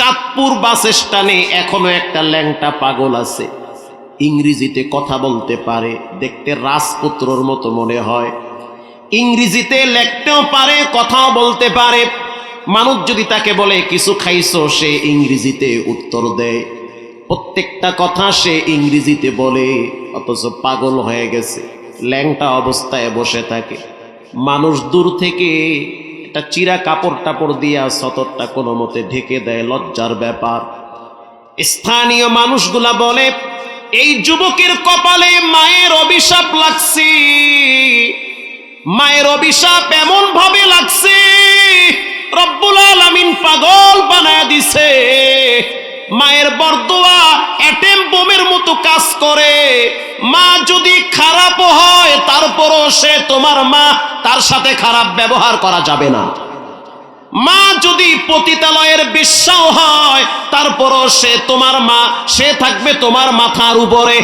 চাঁদপুর বাস স্ট্যান্ডে এখনও একটা ল্যাংটা পাগল আছে। ইংরেজিতে কথা বলতে পারে, দেখতে রাজপুত্রর মতো মনে হয়। ইংরেজিতে লেখতেও পারে, কথাও বলতে পারে। মানুষ যদি তাকে বলে, কিছু খাইছো? সে ইংরেজিতে উত্তর দেয়। প্রত্যেকটা কথা সে ইংরেজিতে বলে, অথচ পাগল হয়ে গেছে। ল্যাংটা অবস্থায় বসে থাকে। মানুষ দূর থেকে একটা চিরা কাপড় টাপড় দিয়া সতরটা কোনো মতে ঢেকে দেয় লজ্জার ব্যাপার। স্থানীয় মানুষগুলা বলে, এই যুবকের কপালে মায়ের অভিশাপ লাগছে। মায়ের অভিশাপ এমন ভাবে লাগছে, রব্বুল আলামিন পাগল বানায় দিছে। মায়ের বরদোয়া অ্যাটেম বোমের মতো কাজ করে। মা যদি খারাপ হয়, তারপরও সে তোমার মা তার সাথে খারাপ ব্যবহার করা যাবে না। মা যদি পতিতালয়ের বিশ্বাস হয়, তারপরও সে তোমার মা, সে থাকবে তোমার মাথার উপরে।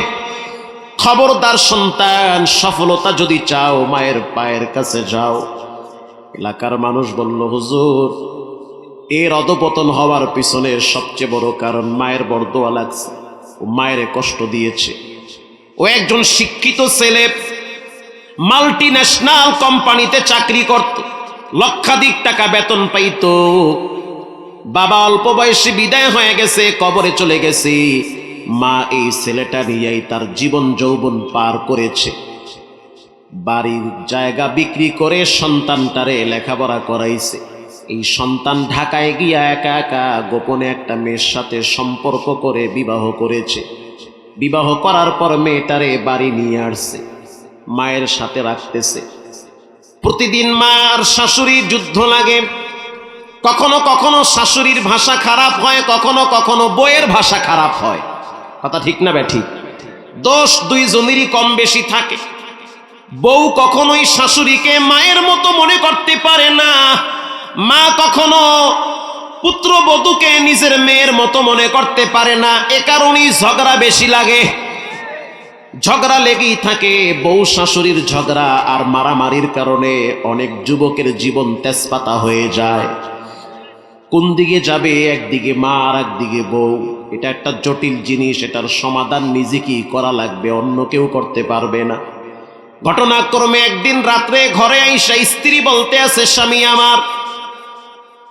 খবরদার সন্তান, সফলতা যদি চাও, মায়ের পায়ের কাছে যাও। এলাকার মানুষ বলল, হুজুর এর অধপতন হওয়ার পিছনে সবচেয়ে বড় কারণ মায়ের বরদোয়া লাগছে ও মায়ের কষ্ট দিয়েছে। ও একজন শিক্ষিত ছেলে মাল্টি ন্যাশনাল কোম্পানিতে চাকরি করত, লক্ষাধিক টাকা বেতন পাইতো। বাবা অল্প বয়সে বিদায় হয়ে গেছে, কবরে চলে গেছে। মা এই ছেলেটা নিয়েই তার জীবন যৌবন পার করেছে। বাড়ির জায়গা বিক্রি করে সন্তানটারে লেখাপড়া করাইছে। এই সন্তান ঢাকায় গিয়া একা একা গোপনে একটা মেয়ের সাথে সম্পর্ক করে বিবাহ করেছে। বিবাহ করার পর মেয়েটারে বাড়ি নিয়ে আসছে, মায়ের সাথে রাখতেছে। প্রতিদিন মার শাশুড়ির যুদ্ধ লাগে। কখনো কখনো শাশুড়ির ভাষা খারাপ হয়, কখনো কখনো বইয়ের ভাষা খারাপ হয়। কথা ঠিক না ব্যাঠিক দোষ দুই জনেরই কম বেশি থাকে। বউ কখনোই শাশুড়িকে মায়ের মতো মনে করতে পারে না। মা কখনো পুত্র পুত্রবধূকে নিজের মেয়ের মতো মনে করতে পারে না, এ কারণেই ঝগড়া বেশি লাগে। ঝগড়া লেগেই থাকে, বউ শাশুড়ির ঝগড়া আর মারামারির কারণে অনেক যুবকের জীবন তেজপাতা হয়ে যায়। কোন দিকে যাবে, একদিকে মা আর একদিকে বউ, এটা একটা জটিল জিনিস, এটার সমাধান নিজেকেই করা লাগবে, অন্য কেউ করতে পারবে না। ঘটনাক্রমে একদিন রাত্রে ঘরে আইসা স্ত্রী বলতে আছে, স্বামী আমার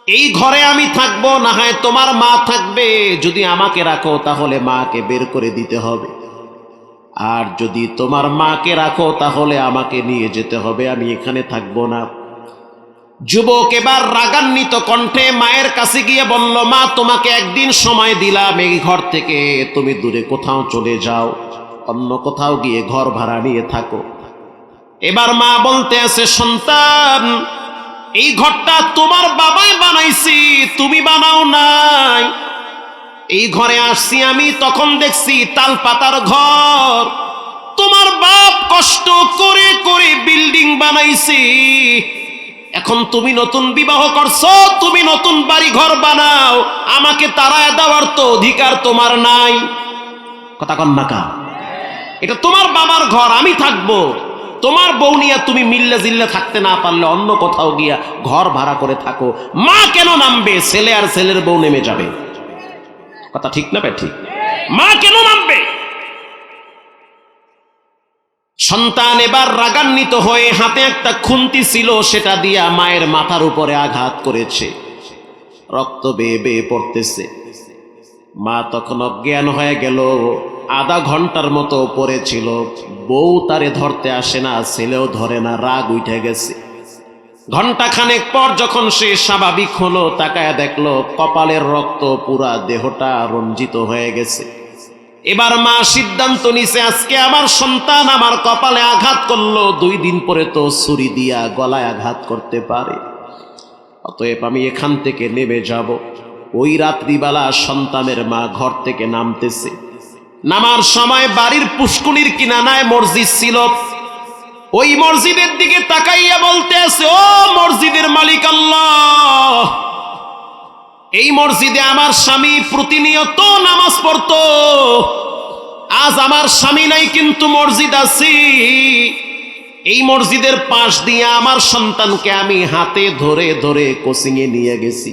এই ঘরে আমি থাকব না হয় তোমার মা থাকবে। যদি আমাকে রাখো, তাহলে মাকে বের করে দিতে হবে। আর যদি তোমার মাকে রাখো, তাহলে আমাকে নিয়ে যেতে হবে। আমি এখানে থাকব না। যুবক এবার রাগান্বিত কণ্ঠে মায়ের কাছে গিয়ে বলল, মা, তোমাকে একদিন সময় দিলাম এই ঘর থেকে। তুমি দূরে কোথাও চলে যাও, অন্য কোথাও গিয়ে ঘর ভাড়া নিয়ে থাকো। এবার মা বলতে আছে, সন্তান এই ঘরটা তোমার বাবাই বানাইছি, তুমি বানাও নাই। এই ঘরে আসছি আমি, তখন দেখছি তাল পাতার ঘর। তোমার বাপ কষ্ট করে করে বিল্ডিং বানাইছি। এখন তুমি নতুন বিবাহ করছ, তুমি নতুন বাড়ি ঘর বানাও। আমাকে তারায় দেওয়ার তো অধিকার তোমার নাই। কথা কন না এটা তোমার বাবার ঘর, আমি থাকব। তোমার বউ নিয়ে তুমি মিল্লে জিল্লে থাকতে না পারলে অন্য কোথাও গিয়া ঘর ভাড়া করে থাকো। মা কেন নামবে? ছেলে আর ছেলের বউ নেমে যাবে। কথা ঠিক না ঠিক? মা কেন নামবে? সন্তান এবার রাগান্বিত হয়ে হাতে একটা খুন্তি ছিল, সেটা দিয়া মায়ের মাথার উপরে আঘাত করেছে। রক্ত বেয়ে বেয়ে পড়তেছে। মা তখন অজ্ঞান হয়ে গেল। আধা ঘণ্টার মতো পড়েছিল বউ তারে ধরতে আসে না, ছেলেও ধরে না, রাগ উঠে গেছে। ঘণ্টা খানেক পর যখন সে স্বাভাবিক হলো, তাকায় দেখল, কপালের রক্ত পুরা দেহটা রঞ্জিত হয়ে গেছে। এবার মা সিদ্ধান্ত নিছে, আজকে আমার সন্তান আমার কপালে আঘাত করল, দুই দিন পরে তো ছুরি দিয়া গলায় আঘাত করতে পারে। অতএব আমি এখান থেকে নেমে যাব। ওই রাত্রিবেলা সন্তানের মা ঘর থেকে নামতেছে। নামার সময় বাড়ির পুষ্কুনির কিনানায় মসজিদ ছিল। ওই মসজিদের দিকে তাকাইয়া বলতে আছে, ও মসজিদের মালিক আল্লাহ, এই মসজিদে আমার স্বামী প্রতিনিয়ত নামাজ পড়তো। আজ আমার স্বামী নাই, কিন্তু মসজিদ আছি। এই মসজিদের পাশ দিয়ে আমার সন্তানকে আমি হাতে ধরে ধরে কোচিংয়ে নিয়ে গেছি,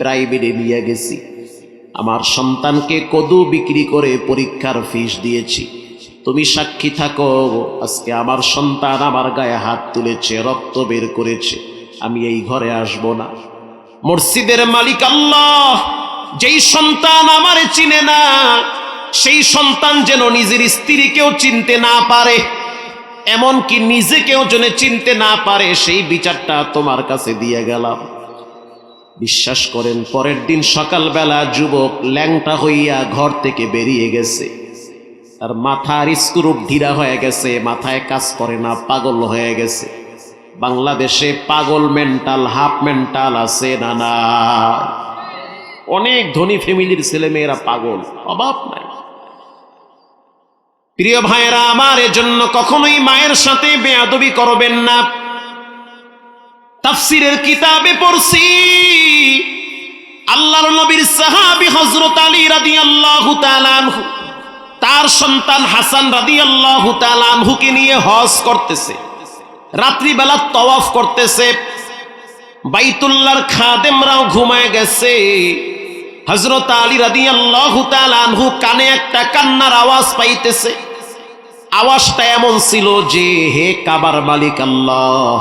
প্রাইভেটে নিয়ে গেছি। আমার সন্তানকে কদু বিক্রি করে পরীক্ষার ফিস দিয়েছি। তুমি সাক্ষী থাকো, আজকে আমার সন্তান আমার গায়ে হাত তুলেছে, রক্ত বের করেছে। আমি এই ঘরে আসব না। মসজিদের মালিক আল্লাহ যেই সন্তান আমারে চিনে না, সেই সন্তান যেন নিজের স্ত্রীকেও চিনতে না পারে, এমনকি নিজেকেও যেন চিনতে না পারে, সেই বিচারটা তোমার কাছে দিয়ে গেলাম। বিশ্বাস করেন, পরের দিন সকালবেলা যুবক ল্যাংটা হইয়া ঘর থেকে বেরিয়ে গেছে। তার মাথার স্ক্রুপ ঢিরা হয়ে গেছে, মাথায় কাজ করে না, পাগল হয়ে গেছে। বাংলাদেশে পাগল মেন্টাল হাফ মেন্টাল আছে না না? অনেক ধনী ফ্যামিলির ছেলে মেয়েরা পাগল, অভাব নাই। প্রিয় ভাইয়েরা, আমার এজন্য কখনোই মায়ের সাথে বেয়াদবি করবেন না। তাফসিরের কিতাবে পড়ছি। আল্লাহর নবীর সাহাবী হযরত আলী তাআলা আনহু, তার সন্তান হাসান রাদিয়াল্লাহু তাআলা আনহুকে নিয়ে হজ করতেছে, রাত্রিবেলা তওয়াফ করতেছে। বাইতুল্লাহর খাদেমরাও ঘুমায় গেছে। হযরত আলী রাদিয়াল্লাহু তাআলা আনহু কানে একটা কান্নার আওয়াজ পাইতেছে। আওয়াজটা এমন ছিল যে, হে কাবার মালিক আল্লাহ,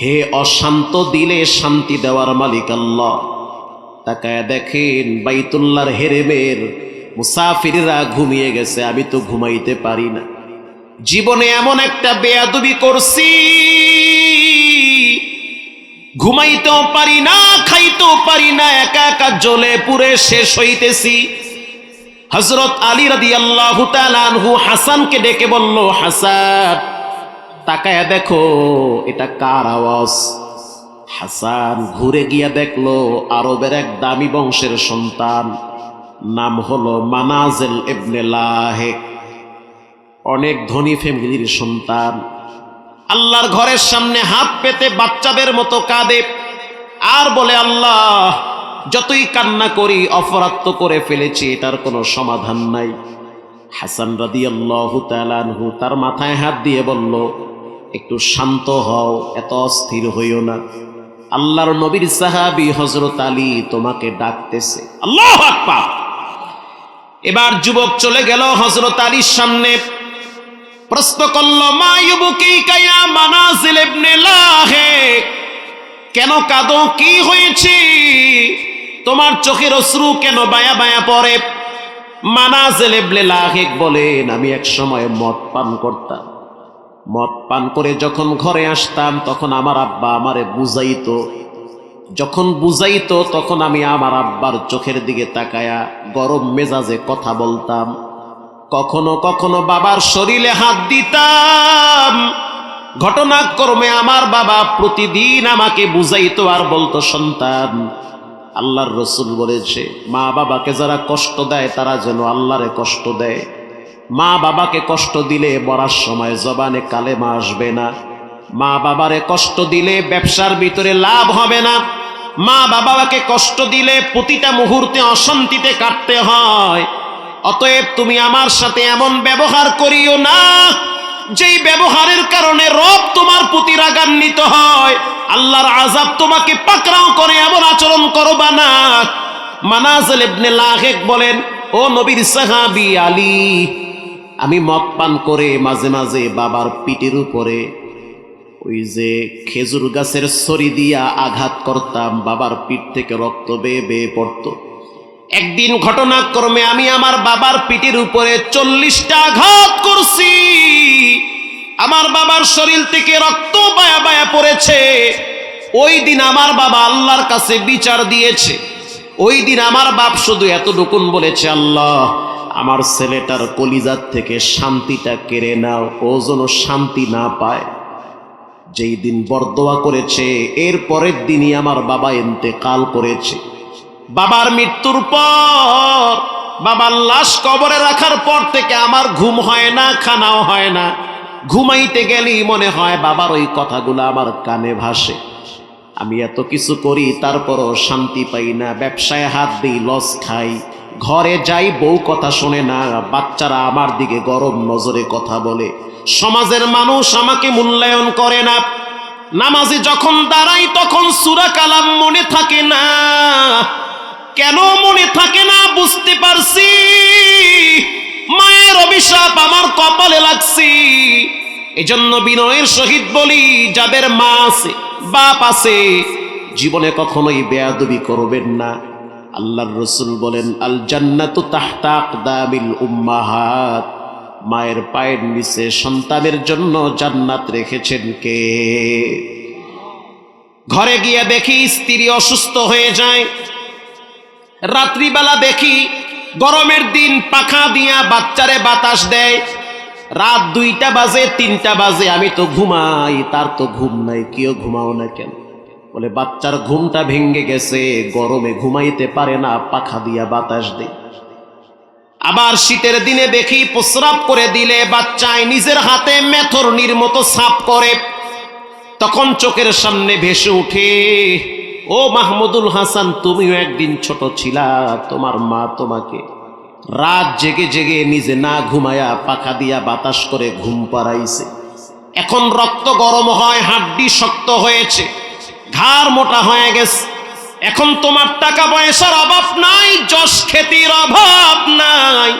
হে অশান্ত দিলে শান্তি দেওয়ার মালিক আল্লাহ। তাকায় দেখেন বাইতুল্লাহর হেরেমের মুসাফিররা ঘুমিয়ে গেছে, আমি তো ঘুমাইতে পারি না। জীবনে এমন একটা বেয়াদবি করছি, ঘুমাইতেও পারি না, খাইতেও পারি না, একা একা জ্বলে পুরে শেষ হইতেছি। হজরত আলী রাদি আল্লাহ আনহু হাসানকে ডেকে বলল, হাসান, তাকায় দেখো, এটা কার আওয়াজ? হাসান ঘুরে গিয়া দেখল আরবের এক দামি বংশের সন্তান। নাম হলো মানাজেল ইবনে লাহেক। অনেক ধনী ফ্যামিলির সন্তান। আল্লাহর ঘরের সামনে হাত পেতে বাচ্চাদের মতো কাঁদে। আর বলে, আল্লাহ, যতই কান্না করি, অপরাধ করে ফেলেছি, এটার কোনো সমাধান নাই। হাসান রাদি আল্লাহ তালানহু তার মাথায় হাত দিয়ে বলল, একটু শান্ত হও, এত অস্থির হইও না। আল্লাহর নবীর সাহাবি হজরত আলী তোমাকে ডাকতেছে। আল্লাহ আকবার! এবার যুবক চলে গেল হজরত আলীর সামনে। প্রশ্ন করল, মা ইউবুকি কায়া মানাজিল ইবনে লাহে? কেন কাঁদো? কি হয়েছে? তোমার চোখের অশ্রু কেন বায়া বায়া পড়ে? মানাজেল ইবনে লাহেক বলেন, আমি এক সময় মদ পান করতাম। মদ পান করে যখন ঘরে আসতাম, তখন আমার আব্বা আমারে বুঝাইতো। যখন বুঝাইতো, তখন আমি আমার আব্বার চোখের দিকে তাকায়া গরম মেজাজে কথা বলতাম। কখনো কখনো বাবার শরীরে হাত দিতাম। ঘটনাক্রমে আমার বাবা প্রতিদিন আমাকে বুঝাইতো আর বলতো, সন্তান, আল্লাহর রসুল বলেছে মা বাবাকে যারা কষ্ট দেয়, তারা যেন আল্লাহরে কষ্ট দেয়। মা বাবাকে কষ্ট দিলে মরার সময় জবানে কালেমা আসবে না। মা বাবারে কষ্ট দিলে ব্যবসার ভিতরে লাভ হবে না। মা বাবাকে কষ্ট দিলে প্রতিটা মুহূর্তে অশান্তিতে কাটতে হয়। অতএব তুমি আমার সাথে এমন ব্যবহার করিও না, যেই ব্যবহারের কারণে রব তোমার প্রতি রাগান্বিত হয়। আল্লাহর আজাব তোমাকে পাকড়াও করে, এমন আচরণ করবা না। মানাজেল ইবনে লাহেক বলেন, ও নবীর সাহাবি আলী আমি মদ পান করে মাঝে মাঝে বাবার পিঠের উপরে ওই যে খেজুর গাছের সরি দিয়া আঘাত করতাম, বাবার পিঠ থেকে রক্ত বেয়ে বেয়ে পড়তো। একদিন ঘটনাক্রমে আমি আমার বাবার পিঠের উপরে চল্লিশটা আঘাত করছি। আমার বাবার শরীর থেকে রক্ত বায়া বায়া পড়েছে। ওই দিন আমার বাবা আল্লাহর কাছে বিচার দিয়েছে। ওই দিন আমার বাপ শুধু এতটুকুন বলেছে, আল্লাহ আমার ছেলেটার কলিজার থেকে শান্তিটা কেড়ে নাও, ও যেন শান্তি না পায়। যেই দিন বরদোয়া করেছে, এর পরের দিনই আমার বাবা এন্তেকাল করেছে। বাবার মৃত্যুর পর, বাবার লাশ কবরে রাখার পর থেকে আমার ঘুম হয় না, খানাও হয় না। ঘুমাইতে গেলেই মনে হয় বাবার ওই কথাগুলো আমার কানে ভাসে। আমি এত কিছু করি, তারপরও শান্তি পাই না, ব্যবসায় হাত দিই, লস খাই। ঘরে যাই বউ কথা শোনে না, বাচ্চারা আমার দিকে গরম নজরে কথা বলে। সমাজের মানুষ আমাকে মূল্যায়ন করে না। নামাজে যখন দাঁড়াই তখন সুরা কালাম মনে থাকে না। কেন মনে থাকে না বুঝতে পারছি। মায়ের অভিশাপ আমার কপালে লাগছি। এজন্য বিনয়ের সহিত বলি, যাদের মা আছে, বাপ আছে, জীবনে কখনোই বেয়াদবি করবেন না। আল্লাহর রসুল বলেন আল জান্নাতু তাহতা আকদামিল উম্মাহাত। মায়ের পায়ের নিচে সন্তানের জন্য জান্নাত রেখেছেন কে? ঘরে গিয়ে দেখি স্ত্রী অসুস্থ হয়ে যায়। রাত্রিবেলা দেখি গরমের দিন পাখা দিয়া বাচ্চারে বাতাস দেয়। রাত দুইটা বাজে, তিনটা বাজে, আমি তো ঘুমাই, তার তো ঘুম নাই কেউ ঘুমাও না কেন? বলে, বাচ্চার ঘুমটা ভেঙ্গে গেছে, গরমে ঘুমাইতে পারে না, পাখা দিয়া বাতাস দেয় আবার শীতের দিনে দেখি প্রস্রাব করে দিলে বাচ্চায় নিজের হাতে মেথরনির মতো সাপ করে। তখন চোখের সামনে ভেসে উঠে, ও মাহমুদুল হাসান, তুমিও একদিন ছোট ছিলা, তোমার মা তোমাকে রাত জেগে জেগে নিজে না ঘুমায়া পাখা দিয়া বাতাস করে ঘুম পাড়াইছে। এখন রক্ত গরম হয়, হাড্ডি শক্ত হয়েছে। ঘাড় মোটা হয়ে গেছে। এখন তোমার টাকা পয়সার অভাব নাই, যশ খ্যাতির অভাব নাই।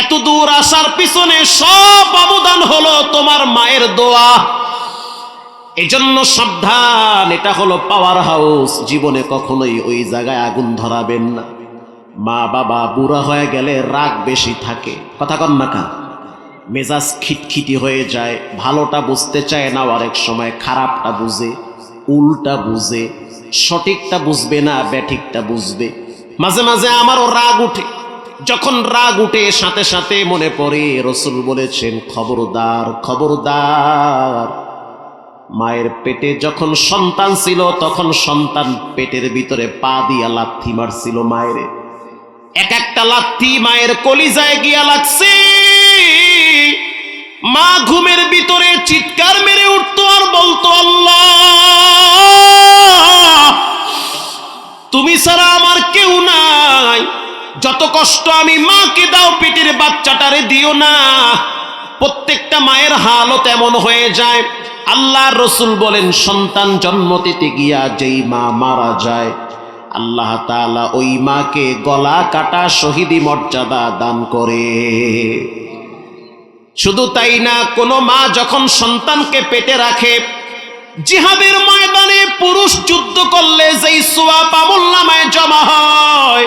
এত দূর আসার পিছনে সব অবদান হলো তোমার মায়ের দোয়া। এজন্য সাবধান, এটা হলো পাওয়ার হাউস জীবনে কখনোই ওই জায়গায় আগুন ধরাবেন না। মা, বাবা বুড়া হয়ে গেলে রাগ বেশি থাকে। কথা কন না কা মেজাজ খিটখিটি হয়ে যায়, ভালোটা বুঝতে চায় না আরেক সময়, খারাপটা বুঝে। উল্টা বুঝে, সঠিকটা বুঝবে না, ব্যাঠিকটা বুঝবে। মাঝে মাঝে আমারও রাগ উঠে। যখন রাগ উঠে, সাথে সাথে মনে পড়ে, রসুল বলেছেন, খবরদার খবরদার। মায়ের পেটে যখন সন্তান ছিল, তখন সন্তান পেটের ভিতরে পা দিয়া লাথি মারছিল মায়ের। এক একটা লাথি মায়ের কলিজায় গিয়া লাগছে। মা ঘুমের ভিতরে চিৎকার মেরে উঠতো আর বলতো, আল্লাহ, তুমি ছাড়া আমার কেউ নাই। যত কষ্ট আমি মাকে দাও পেটের বাচ্চাটারে দিও না। প্রত্যেকটা মায়ের হালত এমন হয়ে যায়। আল্লাহ রসুল বলেন, সন্তান জন্ম দিতে গিয়া যেই মা মারা যায়, আল্লাহ তাআলা ওই মাকে গলা কাটা শহীদি মর্যাদা দান করে। শুধু তাই না, কোনো মা যখন সন্তানকে পেটে রাখে, জিহাদের ময়দানে পুরুষ যুদ্ধ করলে যেই সোয়াব আমল নামায় জমা হয়।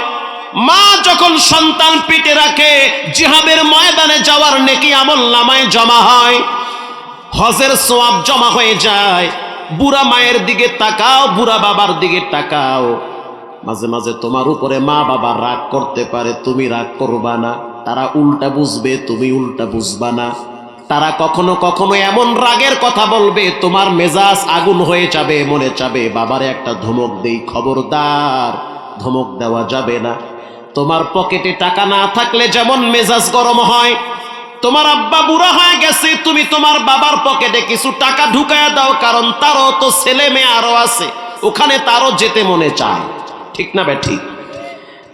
মা যখন সন্তান পেটে রাখে, জিহাদের ময়দানে যাওয়ার নেকি আমল নামায় জমা হয়। হজের সোয়াব জমা হয়ে যায়। বুড়া মায়ের দিকে তাকাও, বুড়া বাবার দিকে তাকাও। মাঝে মাঝে তোমার উপরে মা বাবা রাগ করতে পারে, তুমি রাগ করবা না। তারা উল্টা বুঝবে, তুমি উল্টা বুঝবা না। তারা কখনো কখনো এমন রাগের কথা বলবে, তোমার মেজাজ আগুন হয়ে যাবে মনে যাবে। বাবারে, একটা ধমক দেই, খবরদার, ধমক দেওয়া যাবে না। তোমার পকেটে টাকা না থাকলে যেমন মেজাজ গরম হয়, তোমার আব্বা বুড়া হয়ে গেছে, তুমি তোমার বাবার পকেটে কিছু টাকা ঢুকায় দাও, কারণ তারও তো ছেলে মেয়ে আরও আছে, ওখানে তারও যেতে মনে চায়। ঠিক না বে, ঠিক?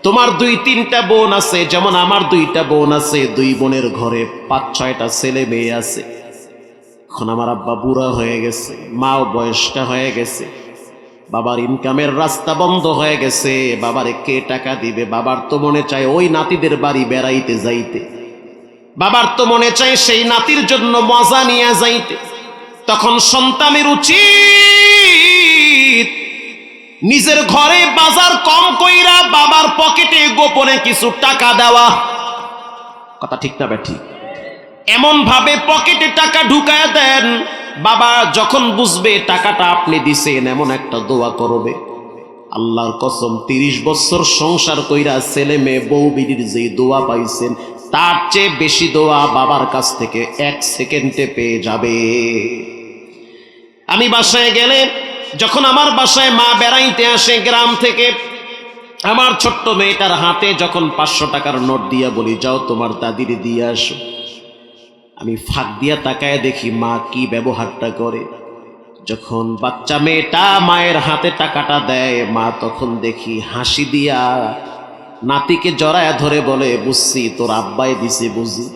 তোমার দুই তিনটা বোন আছে, যেমন আমার দুইটা বোন আছে, দুই বোনের ঘরে পাঁচ ছয়টা ছেলে মেয়ে আছে। এখন আমার আব্বা বুড়া হয়ে গেছে, মাও বয়সটা হয়ে গেছে, বাবার ইনকামের রাস্তা বন্ধ হয়ে গেছে, বাবারে কে টাকা দিবে? বাবার তো মনে চায় ওই নাতিদের বাড়ি বেড়াইতে যাইতে। বাবার তো মনে চায় সেই নাতির জন্য মজা নিয়ে যাইতে। তখন সন্তানের উচিত নিজের ঘরে বাজার কম কইরা বাবার পকেটে গোপনে কিছু টাকা দেওয়া। কথা ঠিক না ঠিক এমন ভাবে পকেটে টাকা ঢুকায় দেন, বাবা যখন বুঝবে টাকাটা আপনি দিছেন, এমন একটা দোয়া করবে। আল্লাহর কসম, তিরিশ বছর সংসার কইরা ছেলে মেয়ে বউ বিড়ির যে দোয়া পাইছেন, তার চেয়ে বেশি দোয়া বাবার কাছ থেকে এক সেকেন্ডে পেয়ে যাবে। আমি বাসায় গেলে যখন আমার বাসায় মা বেড়াইতে আসে গ্রাম থেকে, আমার ছোট্ট মেয়েটার হাতে যখন পাঁচশো টাকার নোট দিয়া বলি, যাও তোমার দাদির দিয়ে আসো। আমি ফাঁক দিয়া তাকায় দেখি মা কি ব্যবহারটা করে। যখন বাচ্চা মেয়েটা মায়ের হাতে টাকাটা দেয়, মা তখন দেখি হাসি দিয়া নাতিকে জড়ায় ধরে বলে, বুঝছি, তোর আব্বাই দিছে বুঝি।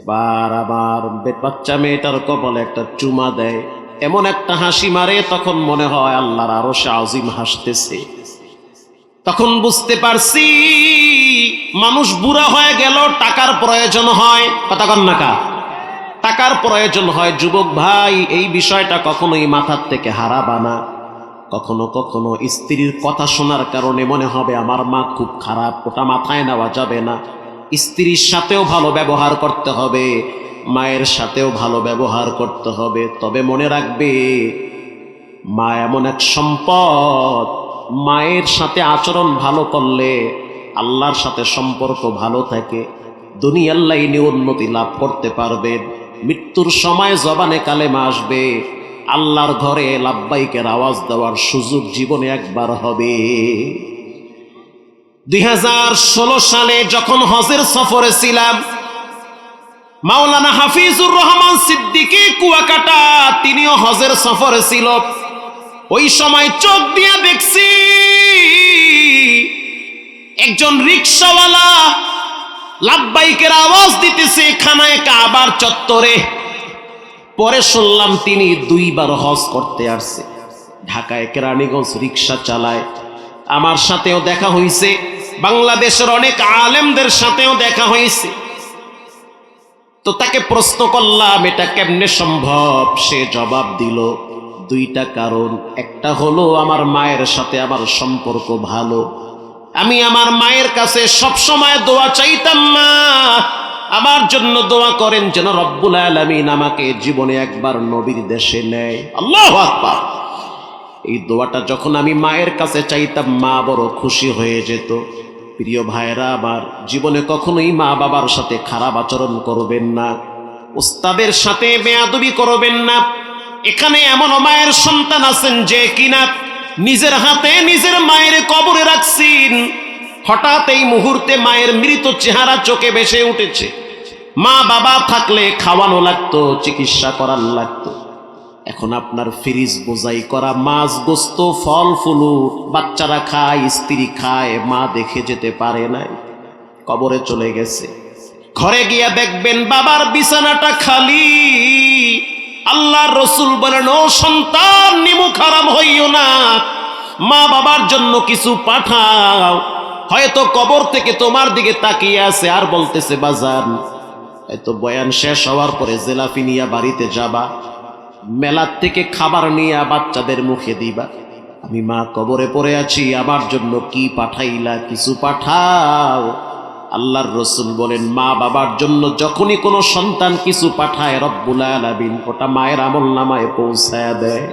এবার আবার বাচ্চা মেয়েটার কপালে একটা চুমা দেয়। এমন একটা হাসি মারে, তখন মনে হয় আল্লাহর আরও সে আজিম হাসতেছে। তখন বুঝতে পারছি, মানুষ বুড়া হয়ে গেল, টাকার প্রয়োজন হয়। কথা কন না কা? টাকার প্রয়োজন হয়। যুবক ভাই, এই বিষয়টা কখনোই মাথার থেকে হারাবা না। কখনো কখনো স্ত্রীর কথা শোনার কারণে মনে হবে, আমার মা খুব খারাপ, ওটা মাথায় নেওয়া যাবে না। স্ত্রীর সাথেও ভালো ব্যবহার করতে হবে। মায়ের সাথেও ভালো ব্যবহার করতে হবে। তবে মনে রাখবে, মা এমন এক সম্পদ। মায়ের সাথে আচরণ ভালো করলে আল্লাহর সাথে সম্পর্ক ভালো থাকে। দুনিয়ার লাইনে উন্নতি লাভ করতে পারবেন মৃত্যুর সময় জবানে কালেমা আসবে। আল্লাহর ঘরে লাভবাইকের আওয়াজ দেওয়ার সুযোগ জীবনে একবার হবে। দুই হাজার ষোলো সালে যখন হজের সফরে ছিলাম মাওলানা হাফিজুর রহমান সিদ্দিকী কুয়াকাটা, তিনিও হজের সফরে ছিল। ওই সময় চোখ দিয়ে দেখছি একজন রিক্সাওয়ালা লাভবাইকের আওয়াজ দিতেছে, খানায় কাবার চত্বরে। পরে শুনলাম তিনি দুইবার হজ করতে আসছে। ঢাকায় কেরানীগঞ্জ রিক্সা চালায়। আমার সাথেও দেখা হয়েছে বাংলাদেশের অনেক আলেমদের সাথেও দেখা হয়েছে তো তাকে প্রশ্ন করলাম, এটা কেমনে সম্ভব? সে জবাব দিল, দুইটা কারণ। একটা হলো, আমার মায়ের সাথে আমার সম্পর্ক ভালো। আমি আমার মায়ের কাছে সব সময় দোয়া চাইতাম না আমার জন্য দোয়া করেন যেন রব্বুল আলমিন আমাকে জীবনে একবার নবীর দেশে নেয়। আল্লাহ এই দোয়াটা যখন আমি মায়ের কাছে চাইতাম, মা বড় খুশি হয়ে যেত। প্রিয় ভাইরা আবার জীবনে কখনোই মা বাবার সাথে খারাপ আচরণ করবেন না, উস্তাদের সাথে বেয়াদবি করবেন না। এখানে এমন মায়ের সন্তান আছেন যে কিনা নিজের হাতে নিজের মায়ের কবরে রাখছেন। হঠাৎ এই মুহূর্তে মায়ের মৃত চেহারা চোখে ভেসে উঠেছে। মা বাবা থাকলে খাওয়ানো লাগতো, চিকিৎসা করার লাগতো। এখন আপনার ফ্রিজ বোঝাই করা মাছ গোস্ত, ফল, ফুলু, বাচ্চারা খায়, স্ত্রী খায়, মা দেখে যেতে পারে নাই, কবরে চলে গেছে। ঘরে গিয়া দেখবেন বাবার বিছানাটা খালি। আল্লাহর রসুল বলেন, ও সন্তান, নিমু খারাপ হইও না। মা বাবার জন্য কিছু পাঠাও। হয়তো কবর থেকে তোমার দিকে তাকিয়ে আছে আর বলতেছে বাজার হয়তো বয়ান শেষ হওয়ার পরে জেলাফি নিয়ে বাড়িতে যাবা। মেলার থেকে খাবার নিয়ে বাচ্চাদের মুখে দিবা। আমি মা কবরে পড়ে আছি, আমার জন্য কি পাঠাইলা, কিছু পাঠাও। আল্লাহর রসুল বলেন, মা বাবার জন্য যখনই কোনো সন্তান কিছু পাঠায়, রব্বুল আলামিন ওটা মায়ের আমল নামায় পৌঁছায় দেয়।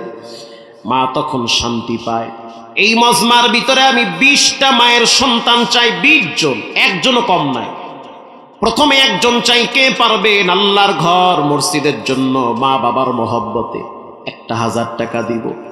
মা তখন শান্তি পায়। এই মজমার ভিতরে আমি বিশটা মায়ের সন্তান চাই, বিশ জন, একজনও কম নাই। প্রথমে একজন চাই, কে পারবেন আল্লাহর ঘর মসজিদের জন্য মা বাবার মহব্বতে? একটা হাজার টাকা দিব।